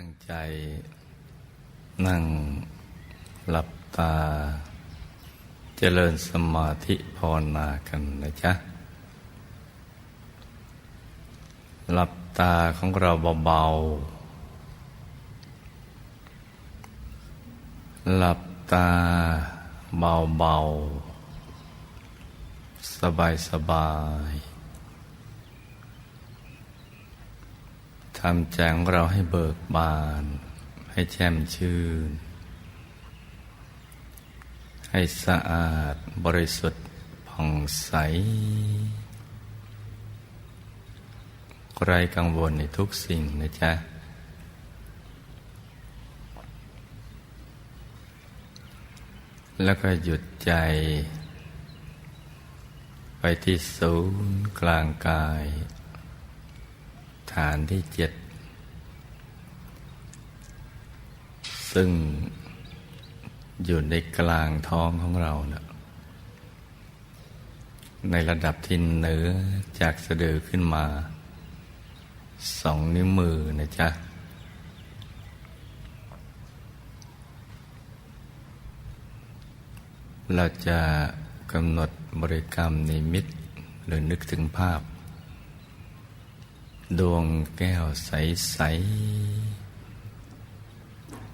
ตั้งใจ นั่งหลับตา เจริญสมาธิภาวนากันนะจ๊ะ หลับตาของเราเบาๆ หลับตาเบาๆ สบายๆ ทำใจของเราให้เบิกบาน ให้แช่มชื่น ให้สะอาดบริสุทธิ์ผ่องใส ไรกังวลในทุกสิ่งนะจ๊ะ แล้วก็หยุดใจ ไปที่ศูนย์กลางกาย ฐานที่เจ็ด ซึ่งอยู่ในกลางท้องของเรานะในระดับที่เหนือจากสะดือขึ้นมา สองนิ้วมือนะจ๊ะ เราจะกำหนดบริกรรมในมิตหรือนึกถึงภาพ ดวงแก้วใส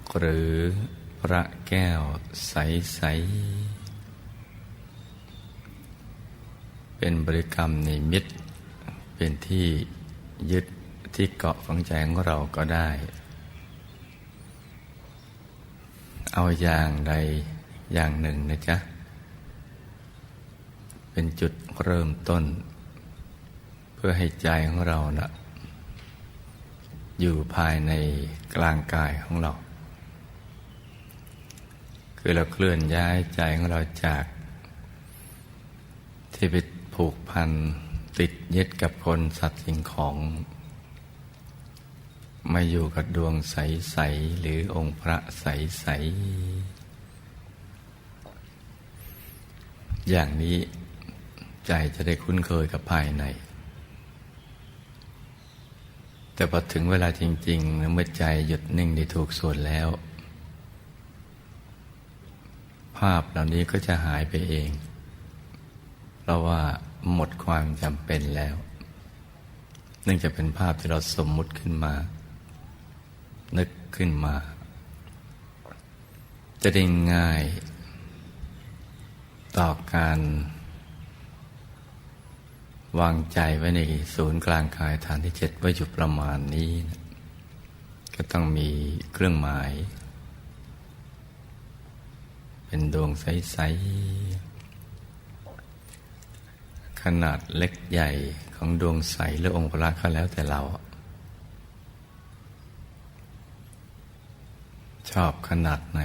ๆ หรือพระแก้วใส ๆ เป็นบริกรรมในมิตร เป็นที่ยึดที่เกาะของใจของเราก็ได้ เอาอย่างใดอย่างหนึ่งนะจ๊ะ เป็นจุดเริ่มต้น เพื่อให้ใจของเรานะ่ะ อยู่ภายในกลางกายของเรา คือเราเคลื่อนย้ายใจของเราจาก ที่ไปผูกพันติดยึดกับคนสัตว์สิ่งของ มาอยู่กับดวงใส ๆ หรือองค์พระใส ๆ อย่างนี้ใจจะได้คุ้นเคยกับภายใน แต่พอถึงเวลาจริงๆเมื่อใจหยุดนิ่งได้ถูกส่วนแล้ว ภาพเหล่านี้ก็จะหายไปเอง เพราะว่าหมดความจำเป็นแล้ว เนื่องจากเป็นภาพที่เราสมมุติขึ้นมา นึกขึ้นมา จะได้ง่าย ต่อการ วางใจไว้ในศูนย์กลางกายฐานที่เจ็ดไว้อยู่ประมาณนี้นะก็ต้องมีเครื่องหมาย เป็นดวงใส ๆ ขนาดเล็กใหญ่ของดวงใสหรือองค์พระก็แล้วแต่เรา ชอบขนาดไหน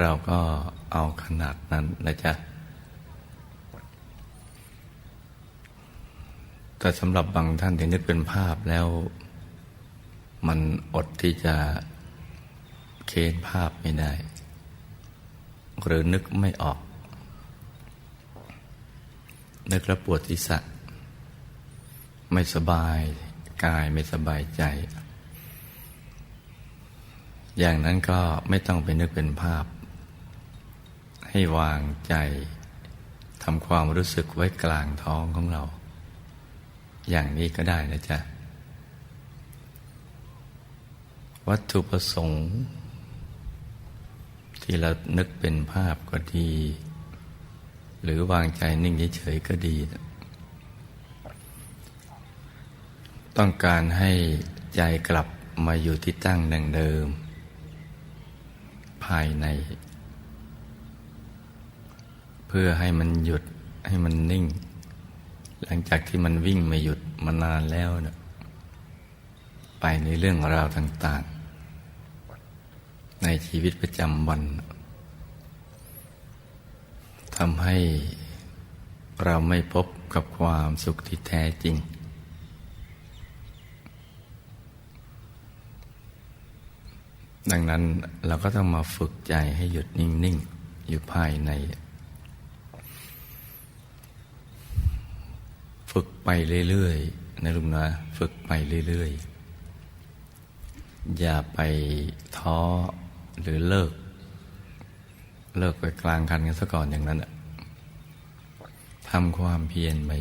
เราก็เอาขนาดนั้นนะจ๊ะ แต่สำหรับบางท่านที่นึกเป็นภาพแล้ว มันอดที่จะเค้นภาพไม่ได้ หรือนึกไม่ออก นึกแล้วปวดศีรษะ ไม่สบายกายไม่สบายใจ อย่างนั้นก็ไม่ต้องไปนึกเป็นภาพ ให้วางใจทำความรู้สึกไว้กลางท้องของเรา อย่างนี้ก็ได้นะจ๊ะ วัตถุประสงค์ ที่เรานึกเป็นภาพก็ดี หรือวางใจนิ่งเฉยๆก็ดี ต้องการให้ใจกลับมาอยู่ที่ตั้งดังเดิม ภายใน เพื่อให้มันหยุดให้มันนิ่ง หลังจากที่มันวิ่งมาหยุดมานานแล้วนะไปในเรื่องราวต่าง ๆ ในชีวิตประจำวันทำให้เราไม่พบกับความสุขที่แท้จริง ดังนั้นเราก็ต้องมาฝึกใจให้หยุดนิ่ง ๆ อยู่ภายใน ฝึกไปเรื่อยๆนะลุงนะ ฝึกไปเรื่อยๆ อย่าไปท้อหรือเลิก เลิกไปกลางคันกันซะก่อนอย่างนั้นทำความเพียรไป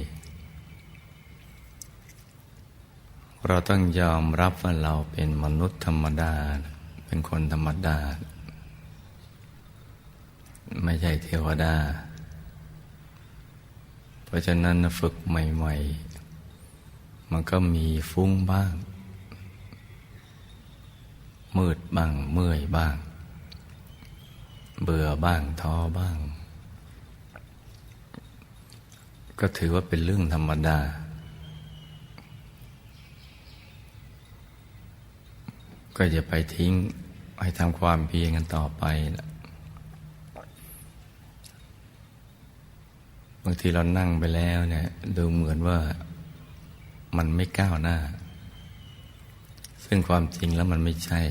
เราต้องยอมรับว่าเราเป็นมนุษย์ธรรมดา เป็นคนธรรมดา ไม่ใช่เทวดา เพราะฉะนั้นฝึกใหม่ ๆ มันก็มีฟุ้งบ้าง มืดบ้างเมื่อยบ้าง เบื่อบ้างท้อบ้าง ก็ถือว่าเป็นเรื่องธรรมดา ก็จะไปทิ้งให้ทำความเพียรกันต่อไปนะางทีเรานั่งไปแล้วเนี่ยดูเหมือนว่ามันไม่ก้าวหน้า ซึ่งความจริงแล้วมันไม่ใช่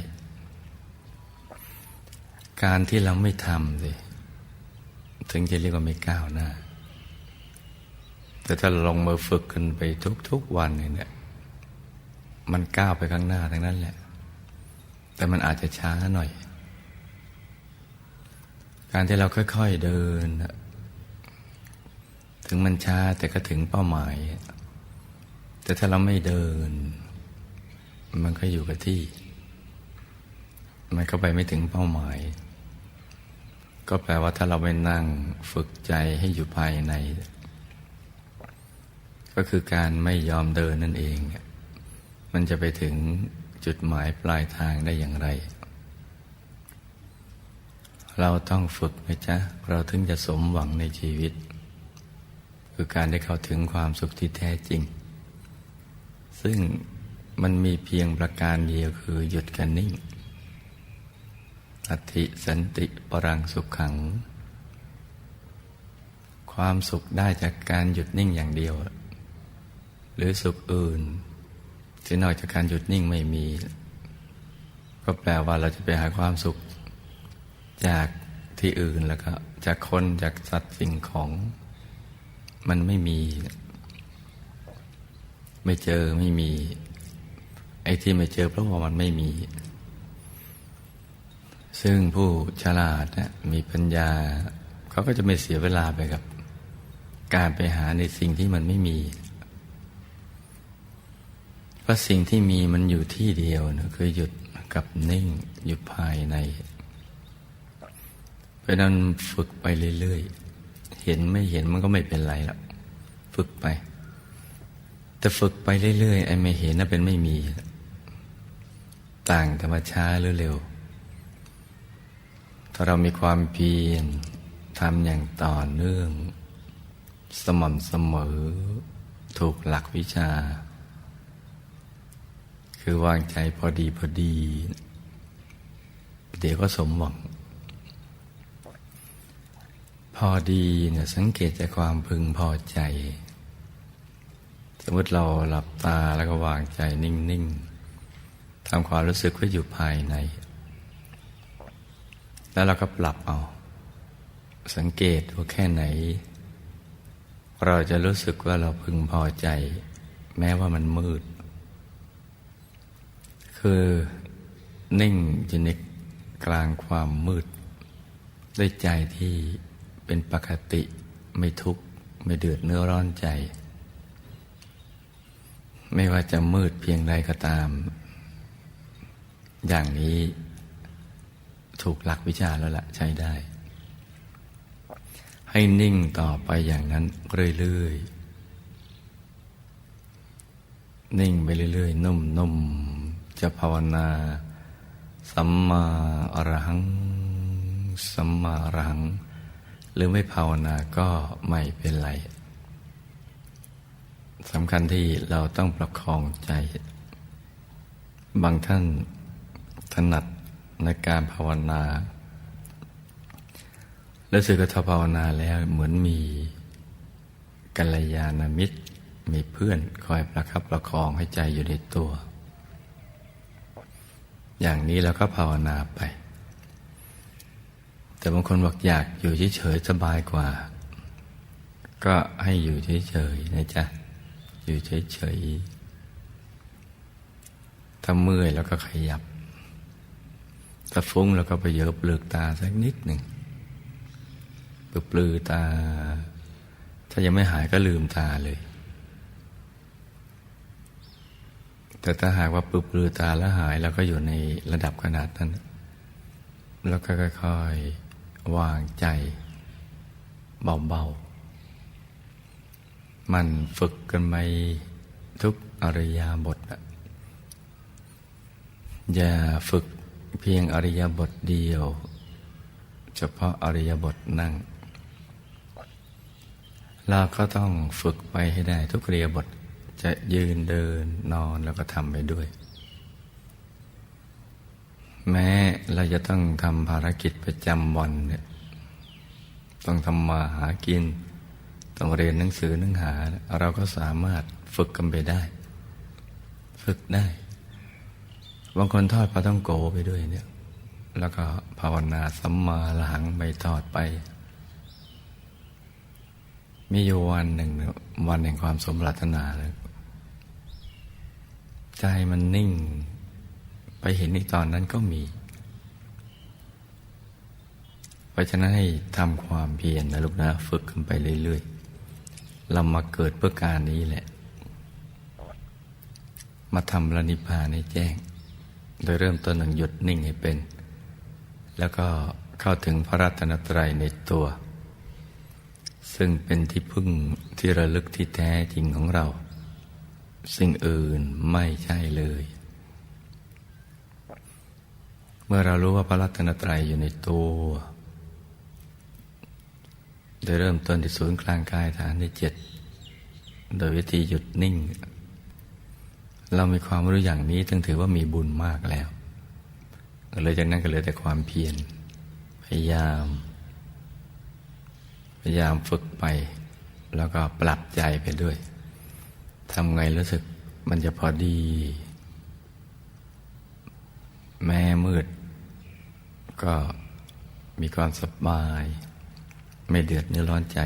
การที่เราไม่ทำสิถึงจะเรียกว่าไม่ก้าวหน้า แต่ถ้าลงมือฝึกกันไปทุกๆวันเนี่ยมันก้าวไปข้างหน้าทั้งนั้นแหละ แต่มันอาจจะช้าหน่อย การที่เราค่อย ๆเดิน ถึงมันช้าแต่ก็ถึงเป้าหมาย แต่ถ้าเราไม่เดิน มันก็อยู่กับที่ มันก็ไปไม่ถึงเป้าหมาย ก็แปลว่าถ้าเราไปนั่งฝึกใจให้อยู่ภายใน ก็คือการไม่ยอมเดินนั่นเอง มันจะไปถึงจุดหมายปลายทางได้อย่างไร เราต้องฝึกนะจ๊ะ เราถึงจะสมหวังในชีวิต คือการได้เข้าถึงความสุขที่แท้จริง ซึ่งมันมีเพียงประการเดียวคือหยุดกันนิ่งอธิสันติปรังสุขขัง ความสุขได้จากการหยุดนิ่งอย่างเดียว หรือสุขอื่น ที่นอกจากการหยุดนิ่งไม่มี ก็แปลว่าเราจะไปหาความสุข จากที่อื่นแล้วก็จากคนจากสัตว์สิ่งของ มันไม่มี ไม่เจอไม่มี ไอ้ที่ไม่เจอเพราะว่ามันไม่มี ซึ่งผู้ฉลาดนะมีปัญญา เขาก็จะไม่เสียเวลาไปกับ การไปหาในสิ่งที่มันไม่มี เพราะสิ่งที่มีมันอยู่ที่เดียวนะคือหยุดกับนิ่งอยู่ภายใน เพราะนั้นฝึกไปเรื่อยๆ ห็นไม่เห็นมันก็ไม่เป็นไรหรอกฝึกไป แต่ฝึกไปเรื่อยๆไอ้ไม่เห็นน่ะเป็นไม่มี ต่างธรรมชาหรือเร็ว ถ้าเรามีความเพียรทำอย่างต่อเนื่อง สม่ำเสมอ ถูกหลักวิชา คือวางใจพอดีพอดี เดี๋ยวก็สมหวัง พอดีเนี่ยสังเกตจากความพึงพอใจ สมมติเราหลับตาแล้วก็วางใจนิ่ง ๆทำความรู้สึกไว้อยู่ภายใน แล้วเราก็ปรับเอา สังเกตว่าแค่ไหน เราจะรู้สึกว่าเราพึงพอใจ แม้ว่ามันมืด คือนิ่งอยู่ในกลางความมืด ด้วยใจที่ เป็นปกติไม่ทุกข์ไม่เดือดเนื้อร้อนใจ ไม่ว่าจะมืดเพียงใดก็ตาม อย่างนี้ถูกหลักวิชาแล้วละใช้ได้ ให้นิ่งต่อไปอย่างนั้นเรื่อยๆ นิ่งไปเรื่อยๆ นุ่มๆ จะภาวนา สัมมาอรหัง สัมมาอรหัง หรือไม่ภาวนาก็ไม่เป็นไรสำคัญที่เราต้องประคองใจ บางท่านถนัดในการภาวนา แล้วสึกว่าถ้าภาวนาแล้วเหมือนมีกัลยาณมิตร มีเพื่อนคอยประคับประคองให้ใจอยู่ในตัว อย่างนี้เราก็ภาวนาไป แต่บางคนบอกอยากอยู่เฉยๆสบายกว่า ก็ให้อยู่เฉยๆนะจ๊ะ อยู่เฉยๆถ้าเมื่อยแล้วก็ขยับถ้าฟุ้งแล้วก็ไปเยอะเปลือกตาสักนิดหนึ่งปลือปลือตา ถ้ายังไม่หายก็ลืมตาเลย แต่ถ้าหากว่าปลือปลือตาแล้วหายแล้วก็อยู่ในระดับขนาดนั้น แล้วก็ค่อยๆ วางใจ เบาๆ มันฝึกกันไปทุกอริยาบทอย่าฝึกเพียงอริยบทเดียว เฉพาะอริยบทนั่ง เราก็ต้องฝึกไปให้ได้ทุกอริยบทจะยืนเดินนอนแล้วก็ทำไปด้วย แม้เราจะต้องทำภารกิจประจำวันเนี่ยต้องทำมาหากิน ต้องเรียนหนังสือหนังหา เราก็สามารถฝึกกันไปได้ ฝึกได้บางคนทอดปลาต้องโกไปด้วยเนี่ย แล้วก็ภาวนาสัมมาหลังไปทอดไป มีอยู่วันหนึ่ง วันแห่งความสมปรารถนาเลยใจมันนิ่ง ไปเห็นในตอนนั้นก็มี เพราะฉะนั้นให้ทำความเพียรนะลูกนะ ฝึกขึ้นไปเรื่อยๆ เรามาเกิดเพื่อการนี้แหละ มาทำระนิพพานให้แจ้ง โดยเริ่มต้นหนึ่งหยุดนิ่งให้เป็น แล้วก็เข้าถึงพระรัตนตรัยในตัว ซึ่งเป็นที่พึ่งที่ระลึกที่แท้จริงของเรา สิ่งอื่นไม่ใช่เลย เมื่อเรารู้ว่าพระรัตนตรัยอยู่ในตัวโดยเริ่มต้นที่ศูนย์กลางกายฐานที่เจ็ดโดยวิธีหยุดนิ่ง เรามีความรู้อย่างนี้จึงถือว่ามีบุญมากแล้วเลยจากนั้นก็เหลือแต่ความเพียรพยายาม พยายามฝึกไป แล้วก็ปรับใจไปด้วยทำไงรู้สึกมันจะพอดี แม่มืด ก็มีความสบาย ไม่เดือดเนื้อร้อนใจ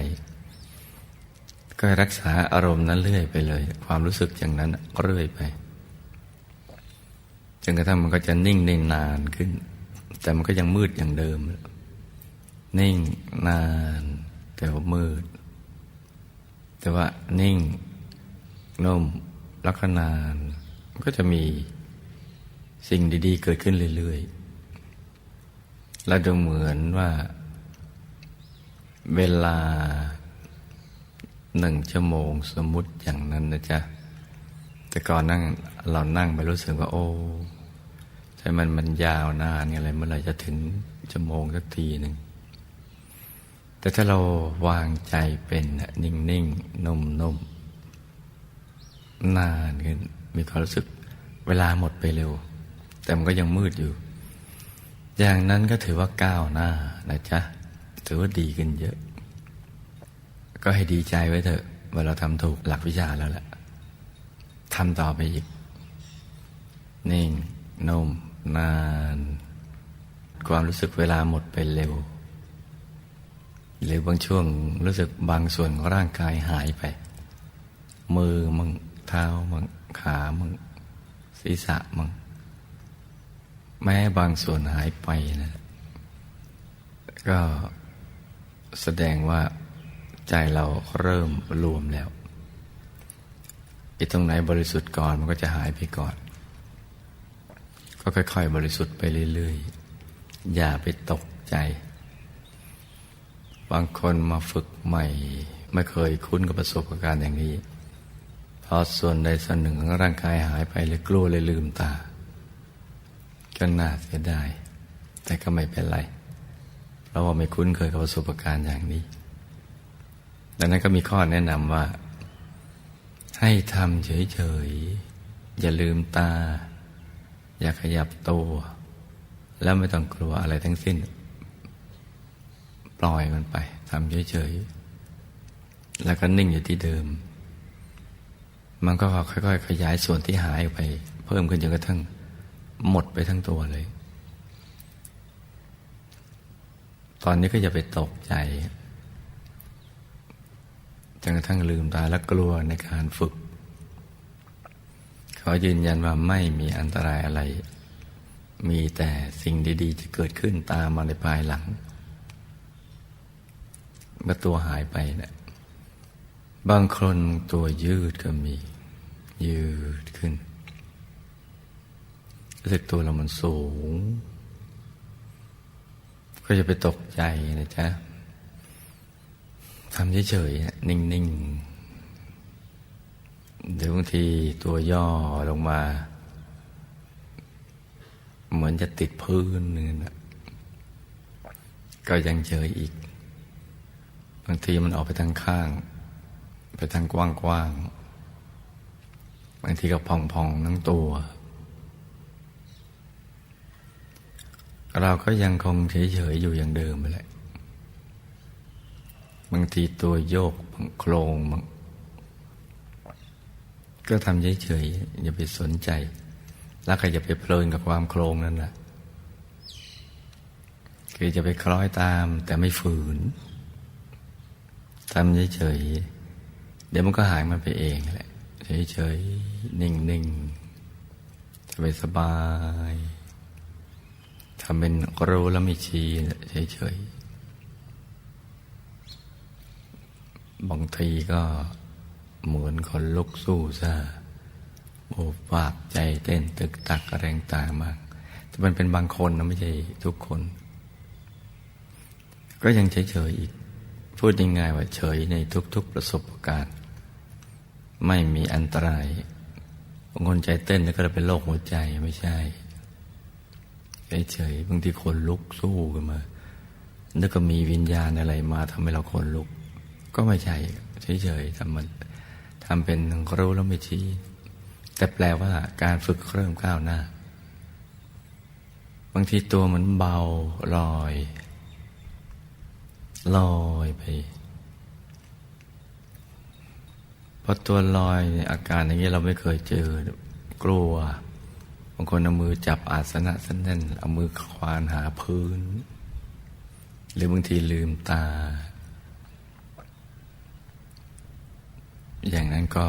ก็รักษาอารมณ์นั้นเรื่อยไปเลย ความรู้สึกอย่างนั้นเรื่อยไปจนกระทั่งมันก็จะนิ่งได้นานขึ้น แต่มันก็ยังมืดอย่างเดิม นิ่งนาน แต่ว่ามืด แต่ว่านิ่งนุ่มล้วก็นานก็จะมีสิ่งดี ๆ เกิดขึ้นเรื่อย ๆ แล้วดูเหมือนว่า เวลาหนึ่งชั่วโมงสมมุติอย่างนั้นนะจ๊ะ แต่ก่อนนั่งเรานั่งไปรู้สึกว่า โอ้ใช่มันมันยาวนานอะไรเมื่อไหร่จะถึงชั่วโมงสักทีหนึ่ง แต่ถ้าเราวางใจเป็นนิ่งนิ่งนุ่มนุ่มนานขึ้นมีความรู้สึกเวลาหมดไปเร็ว แต่มันก็ยังมืดอยู่ อย่างนั้นก็ถือว่าก้าวหน้านะจ๊ะ ถือว่าดีขึ้นเยอะ ก็ให้ดีใจไว้เถอะว่าเราทำถูกหลักวิชาแล้วแหละทำต่อไปอีก นิ่งนุ่มนาน ความรู้สึกเวลาหมดไปเร็ว หรือบางช่วงรู้สึกบางส่วนของร่างกายหายไป มือมึงเท้ามึงขามึงศีรษะมึง แม้บางส่วนหายไปนะ ก็แสดงว่าใจเราเริ่มรวมแล้วอีตรงไหนบริสุทธิ์ก่อนมันก็จะหายไปก่อน ก็ค่อย ๆ บริสุทธิ์ไปเรื่อยๆ อย่าไปตกใจ บางคนมาฝึกใหม่ ไม่เคยคุ้นกับประสบการณ์อย่างนี้พอส่วนใดส่วนหนึ่งของร่างกายหายไปเลยกลัวเลยลืมตา ก็น่าเสียดาย แต่ก็ไม่เป็นไรเพราะว่าไม่คุ้นเคยกับประสบการณ์อย่างนี้ ดังนั้นก็มีข้อแนะนำว่า ให้ทำเฉยๆ อย่าลืมตา อย่าขยับตัว แล้วไม่ต้องกลัวอะไรทั้งสิ้น ปล่อยมันไปทำเฉยๆ แล้วก็นิ่งอยู่ที่เดิม มันก็ค่อยๆ ขยายส่วนที่หายไป เพิ่มขึ้นจนกระทั่ง หมดไปทั้งตัวเลย ตอนนี้ก็อย่าไปตกใจจนกระทั่งลืมตาและกลัวในการฝึก ขอยืนยันว่าไม่มีอันตรายอะไร มีแต่สิ่งดี ๆ จะเกิดขึ้นตามมาในภายหลัง เมื่อตัวหายไปเนะี่ยบางคนตัวยืดก็มี ยืดขึ้น รู้สึกตัวเรามันสูง ก็จะไปตกใจนะจ๊ะทำเฉยๆนิ่งๆเดี๋ยวบางทีตัวย่อลงมา เหมือนจะติดพื้นนึงนะก็ยังเฉยอีก บางทีมันออกไปทางข้าง ไปทางกว้างๆบางทีก็พองๆทั้งตัว เราก็ยังคงเฉยๆอยู่อย่างเดิมไปแหละบางทีตัวโยกบางโครงบางก็ทำเฉยๆอย่าไปสนใจ แล้วก็อย่าไปเพลินกับความโครงนั่นแหละคือจะไปคล้อยตามแต่ไม่ฝืนทำเฉยๆเดี๋ยวมันก็หายมันไปเองแหละเฉยๆนิ่งๆจะไปสบาย ทำเป็นรู้แล้วไม่ชี้เฉยๆ บางทีก็เหมือนคนลุกสู้ซะโอบปากใจเต้นตึกตักแรงตามากแต่มันเป็นบางคนนะไม่ใช่ทุกคน ก็ยังเฉยๆอีก พูดยังไงว่าเฉยในทุก ๆ ประสบการณ์ ไม่มีอันตรายบางคนใจเต้นแล้วก็เลยเป็นโรคหัวใจไม่ใช่ เฉยๆบางทีคนลุกสู้กันมานึกก็มีวิญญาณอะไรมาทำให้เราคนลุก ก็ไม่ใช่เฉยๆทำมันทำเป็นรู้แล้วไม่ชี้ แต่แปลว่าการฝึกเริ่มก้าวหน้า บางทีตัวเหมือนเบาลอยลอยไปพอตัวลอยอาการอย่างนี้เราไม่เคยเจอกลัวางคนเอามือจับอาสนะสั้นแน่นเอามือควานหาพื้น หรือบางทีลืมตา อย่างนั้นก็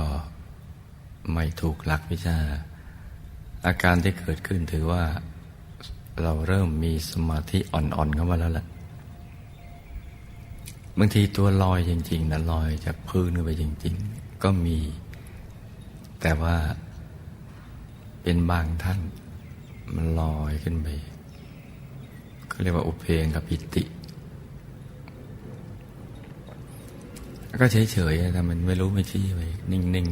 ไม่ถูกหลักวิชา อาการที่เกิดขึ้นถือว่าเราเริ่มมีสมาธิอ่อนๆเข้ามาแล้วล่ะบางทีตัวลอยจริงๆนะลอยจากพื้นขึ้นไปจริง ๆ ก็มี แต่ว่า เป็นบางท่าน มันลอยขึ้นไปเขาเรียกว่าอุเพงกับปิติ ก็เฉยๆแต่มันไม่รู้ไม่ชี้ไปนิ่ง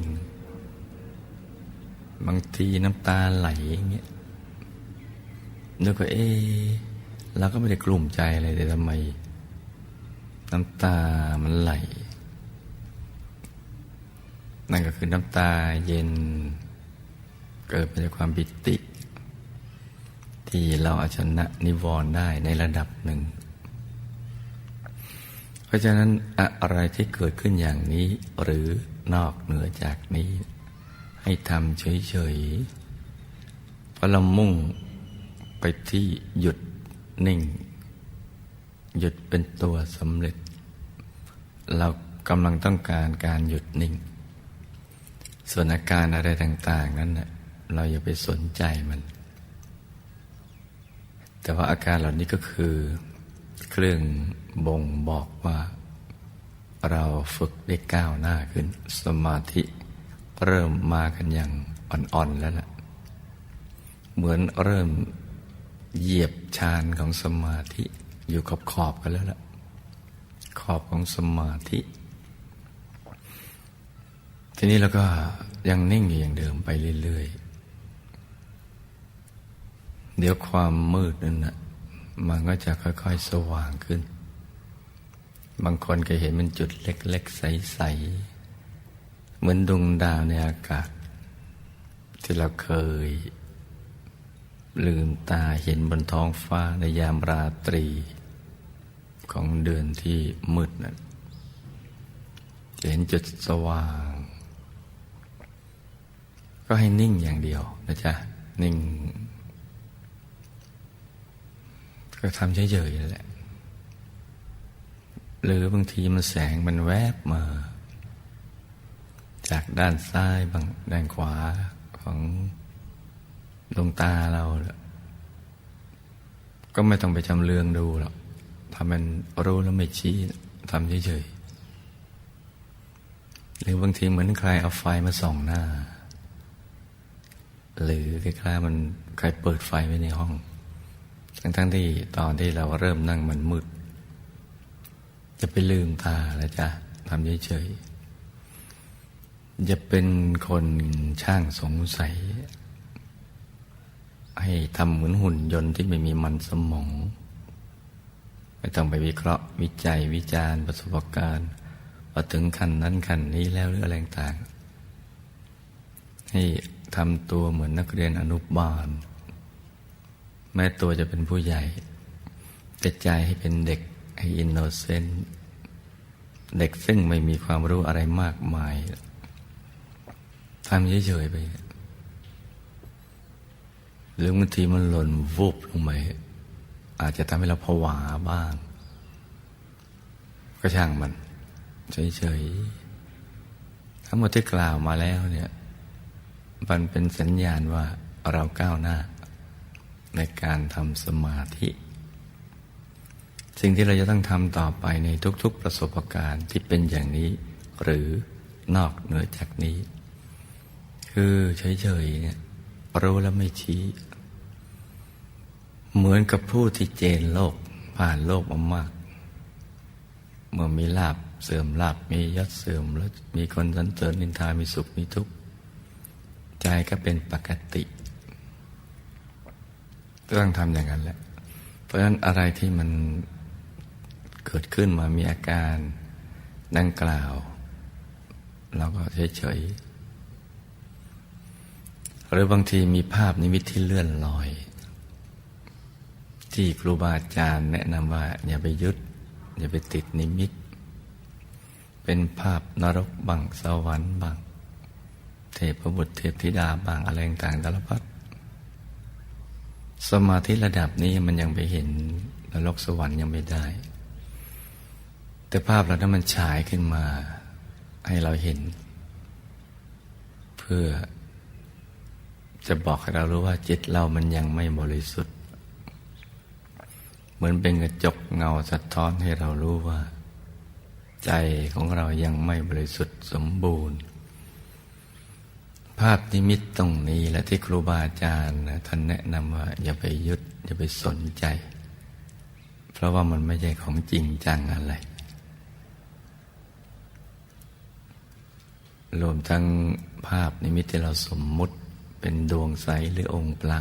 ๆ บางทีน้ำตาไหลอย่างเงี้ยนึกว่าเอ๊เราก็ไม่ได้กลุ่มใจอะไรแต่ทำไม น้ำตามันไหล นั่นก็คือน้ำตาเย็น เกิดมาจากความปิติ ที่เราเอาชนะนิวรณ์ได้ในระดับหนึ่ง เพราะฉะนั้นอะไรที่เกิดขึ้นอย่างนี้หรือนอกเหนือจากนี้ ให้ทำเฉยๆเพราะเรามุ่งไปที่หยุดนิ่ง หยุดเป็นตัวสำเร็จ เรากำลังต้องการการหยุดนิ่ง ส่วนอาการอะไรต่าง ๆ นั้น เราอย่าไปสนใจมัน แต่ว่าอาการเหล่านี้ก็คือ เครื่องบ่งบอกว่า เราฝึกได้ก้าวหน้าขึ้น สมาธิเริ่มมากันอย่างอ่อนๆแล้วล่ะ เหมือนเริ่มเหยียบชานของสมาธิอยู่กับขอบกันแล้วล่ะ ขอบของสมาธิ ทีนี้เราก็ยังนิ่งอยู่อย่างเดิมไปเรื่อยๆ เดี๋ยวความมืดนั่นนะมันก็จะค่อย ๆ สว่างขึ้น บางคนก็เห็นมันจุดเล็ก ๆ ใส ๆ เหมือนดวงดาวในอากาศ ที่เราเคย ลืมตาเห็นบนท้องฟ้าในยามราตรี ของเดือนที่มืดนั้นจะเห็นจุดสว่าง ก็ให้นิ่งอย่างเดียวนะจ๊ะ นิ่ง ก็ทำเฉยๆแหละ หรือบางทีมันแสงมันแวบมา จากด้านซ้ายบางด้านขวาของดวงตาเราก็ไม่ต้องไปจำเรืองดูหรอกทำมันรู้แล้วไม่ชี้ทำเฉยๆหรือบางทีเหมือนใครเอาไฟมาส่องหน้า หรือคล้ายๆมันใครเปิดไฟไว้ในห้อง ทั้งๆที่ตอนที่เราเริ่มนั่งมันมืด จะไปลืมตาแล้วจ้ะทำเฉยๆจะเป็นคนช่างสงสัย ให้ทำเหมือนหุ่นยนต์ที่ไม่มีมันสมอง ไม่ต้องไปวิเคราะห์วิจัยวิจารณ์ประสบการณ์ว่าถึงขั้นนั้นขั้นนี้แล้วหรืออะไรต่าง ให้ทำตัวเหมือนนักเรียนอนุบาล แม้ตัวจะเป็นผู้ใหญ่ แต่ใจให้เป็นเด็กให้อินโนเซนต์เด็กซึ่งไม่มีความรู้อะไรมากมายทำเฉยๆไป หรือบางทีมันหล่นวูบลงไปอาจจะทำให้เราผวาบ้าง ก็ช่างมัน เฉยๆทั้งหมดที่กล่าวมาแล้วเนี่ย มันเป็นสัญญาณว่าเราก้าวหน้า ในการทำสมาธิ สิ่งที่เราจะต้องทำต่อไปในทุกๆประสบการณ์ที่เป็นอย่างนี้ หรือนอกเหนือจากนี้ คือเฉยๆเนี่ยรู้แล้วไม่ชี้ เหมือนกับผู้ที่เจนโลกผ่านโลกมามาก เมื่อมีลาบเสื่อมลาบมียศเสื่อมแล้วมีคนสรรเสริญนินทามีสุขมีทุกข์ใจก็เป็นปกติ ต้องทำอย่างนั้นแหละ เพราะฉะนั้นอะไรที่มันเกิดขึ้นมามีอาการดังกล่าว เราก็เฉยๆหรือบางทีมีภาพนิมิตที่เลื่อนลอย ที่ครูบาอาจารย์แนะนำว่า อย่าไปยึด อย่าไปติดนิมิต เป็นภาพนรกบังสวรรค์บังเทพบุตรเทพธิดาบางอะไรต่างๆสารพัด สมาธิระดับนี้มันยังไปเห็นนรกสวรรค์ยังไม่ได้ แต่ภาพเรานั้นมันฉายขึ้นมาให้เราเห็น เพื่อจะบอกให้เรารู้ว่าจิตเรามันยังไม่บริสุทธิ์ เหมือนเป็นกระจกเงาสะท้อนให้เรารู้ว่า ใจของเรายังไม่บริสุทธิ์สมบูรณ์ ภาพนิมิตตรงนี้และที่ครูบาอาจารย์นะท่านแนะนำว่า อย่าไปยึดอย่าไปสนใจ เพราะว่ามันไม่ใช่ของจริงจังอะไร รวมทั้งภาพนิมิตที่เราสมมุติเป็นดวงใสหรือองค์พระ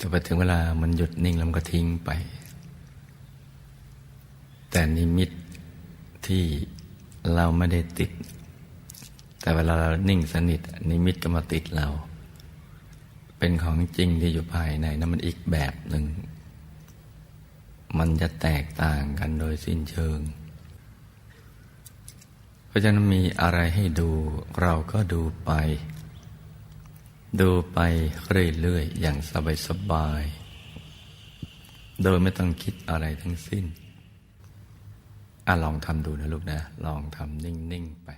จะไปถึงเวลามันหยุดนิ่งแล้วมันก็ทิ้งไป แต่นิมิตที่เราไม่ได้ติด แต่เวลาเรานิ่งสนิทนิมิตก็มาติดเรา เป็นของจริงที่อยู่ภายในนั้นมันอีกแบบหนึ่ง มันจะแตกต่างกันโดยสิ้นเชิง เพราะฉะนั้นมีอะไรให้ดูเราก็ดูไป ดูไปเรื่อยๆอย่างสบายๆโดยไม่ต้องคิดอะไรทั้งสิ้นอะลองทำดูนะลูกนะ ลองทำนิ่ง ๆ ไป